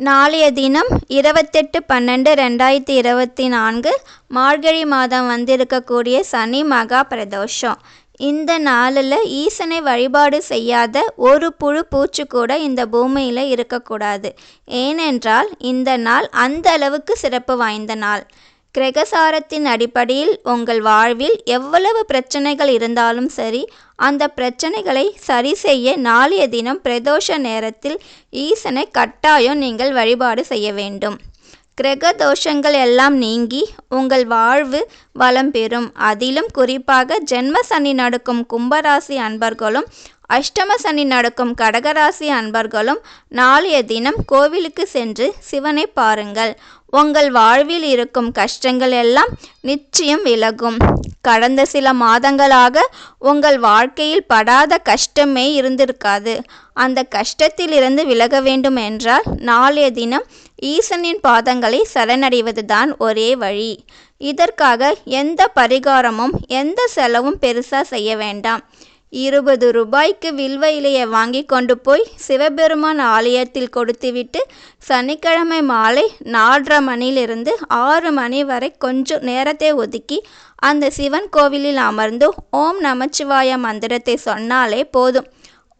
நாளைய தினம் இருபத்தெட்டு பன்னெண்டு ரெண்டாயிரத்தி இருபத்தி நான்கு மார்கழி மாதம் வந்திருக்கக்கூடிய சனி மகா பிரதோஷம். இந்த நாளில் ஈசனை வழிபாடு செய்யாத ஒரு புழு பூச்சி கூட இந்த பூமியில் இருக்கக்கூடாது. ஏனென்றால் இந்த நாள் அந்த அளவுக்கு சிறப்பு வாய்ந்த நாள். கிரகசாரத்தின் அடிப்படையில் உங்கள் வாழ்வில் எவ்வளவு பிரச்சனைகள் இருந்தாலும் சரி அந்த பிரச்சனைகளை சரி செய்ய நாளைய தினம் பிரதோஷ நேரத்தில் ஈசனை கட்டாயம் நீங்கள் வழிபாடு செய்ய வேண்டும். கிரக தோஷங்கள் எல்லாம் நீங்கி உங்கள் வாழ்வு வளம் பெறும். அதிலும் குறிப்பாக ஜென்ம சனி நடக்கும் கும்பராசி அன்பர்களும் அஷ்டம சனி நடக்கும் கடகராசி அன்பர்களும் நாளைய தினம் கோவிலுக்கு சென்று சிவனை பாருங்கள். உங்கள் வாழ்வில் இருக்கும் கஷ்டங்கள் எல்லாம் நிச்சயம் விலகும். கடந்த சில மாதங்களாக உங்கள் வாழ்க்கையில் படாத கஷ்டமே இருந்திருக்காது. அந்த கஷ்டத்திலிருந்து விலக வேண்டும் என்றால் நாளைய தினம் ஈசனின் பாதங்களை சரணடைவதுதான் ஒரே வழி. இதற்காக எந்த பரிகாரமும் எந்த செலவும் பெருசாக செய்ய வேண்டாம். இருபது ரூபாய்க்கு வில்வ இலையை வாங்கி கொண்டு போய் சிவபெருமான் ஆலயத்தில் கொடுத்துவிட்டு சனிக்கிழமை மாலை நாலரை மணியிலிருந்து ஆறு மணி வரை கொஞ்சம் நேரத்தை ஒதுக்கி அந்த சிவன் கோவிலில் அமர்ந்து ஓம் நமச்சிவாய மந்திரத்தை சொன்னாலே போதும்.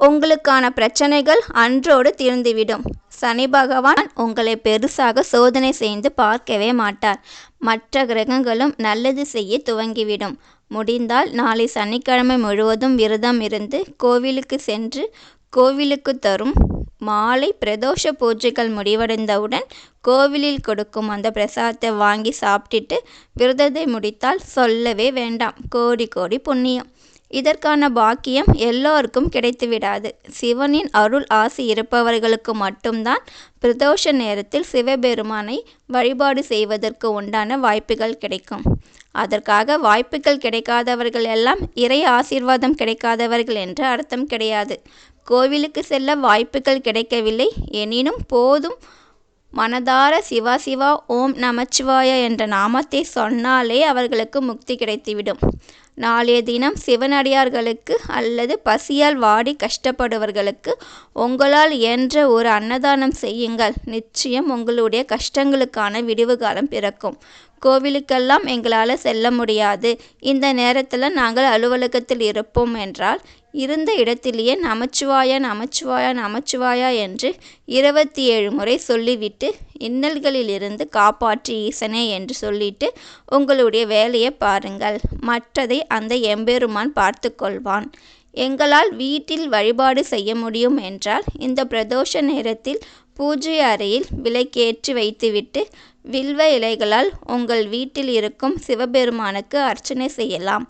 உங்களுக்கான பிரச்சனைகள் அன்றோடு தீர்ந்துவிடும். சனி பகவான் உங்களை பெருசாக சோதனை செய்து பார்க்கவே மாட்டார். மற்ற கிரகங்களும் நல்லது செய்ய துவங்கிவிடும். முடிந்தால் நாளை சனிக்கிழமை முழுவதும் விரதம் இருந்து கோவிலுக்கு சென்று கோவிலுக்கு தரும் மாலை பிரதோஷ பூஜைகள் முடிவடைந்தவுடன் கோவிலில் கொடுக்கும் அந்த பிரசாதத்தை வாங்கி சாப்பிட்டுட்டு விரதத்தை முடித்தால் சொல்லவே வேண்டாம். கோடி கோடி புண்ணியம். இதற்கான பாக்கியம் எல்லோருக்கும் கிடைத்துவிடாது. சிவனின் அருள் ஆசி இருப்பவர்களுக்கு மட்டும்தான் பிரதோஷ நேரத்தில் சிவபெருமானை வழிபாடு செய்வதற்கு உண்டான வாய்ப்புகள் கிடைக்கும். அதற்காக வாய்ப்புகள் கிடைக்காதவர்கள் எல்லாம் இறை ஆசீர்வாதம் கிடைக்காதவர்கள் என்று அர்த்தம் கிடையாது. கோவிலுக்கு செல்ல வாய்ப்புகள் கிடைக்கவில்லை. எனினும் போதும் மனதார சிவா சிவா ஓம் நமச்சிவாய என்ற நாமத்தை சொன்னாலே அவர்களுக்கு முக்தி கிடைத்துவிடும். நாளைய தினம் சிவனடியார்களுக்கு அல்லது பசியால் வாடி கஷ்டப்படுவர்களுக்கு உங்களால் இயன்ற ஒரு அன்னதானம் செய்யுங்கள். நிச்சயம் உங்களுடைய கஷ்டங்களுக்கான விடிவு காலம் பிறக்கும். கோவிலுக்கெல்லாம் எங்களால் செல்ல முடியாது. இந்த நேரத்தில் நாங்கள் அலுவலகத்தில் இருப்போம் என்றால் இருந்த இடத்திலேயே நமச்சுவாயா நமச்சுவாயா நமச்சுவாயா என்று இருபத்தி ஏழு முறை சொல்லிவிட்டு இன்னல்களிலிருந்து காப்பாற்றி ஈசனே என்று சொல்லிட்டு உங்களுடைய வேலையை பாருங்கள். மற்றதை அந்த எம்பெருமான் பார்த்து கொள்வான். எங்களால் வீட்டில் வழிபாடு செய்ய முடியும் என்றால் இந்த பிரதோஷ நேரத்தில் பூஜை அறையில் விலைக்கேற்றி வைத்துவிட்டு வில்வ இலைகளால் உங்கள் வீட்டில் இருக்கும் சிவபெருமானுக்கு அர்ச்சனை செய்யலாம்.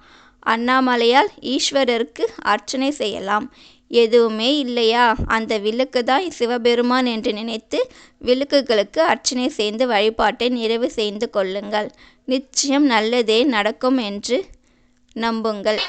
அண்ணாமலையால் ஈஸ்வரருக்கு அர்ச்சனை செய்யலாம். எதுவுமே இல்லையா? அந்த விளக்கு தான் சிவபெருமான் என்று நினைத்து விளக்குகளுக்கு அர்ச்சனை செய்து வழிபாட்டை நிறைவு செய்து கொள்ளுங்கள். நிச்சயம் நல்லதே நடக்கும் என்று நம்புங்கள்.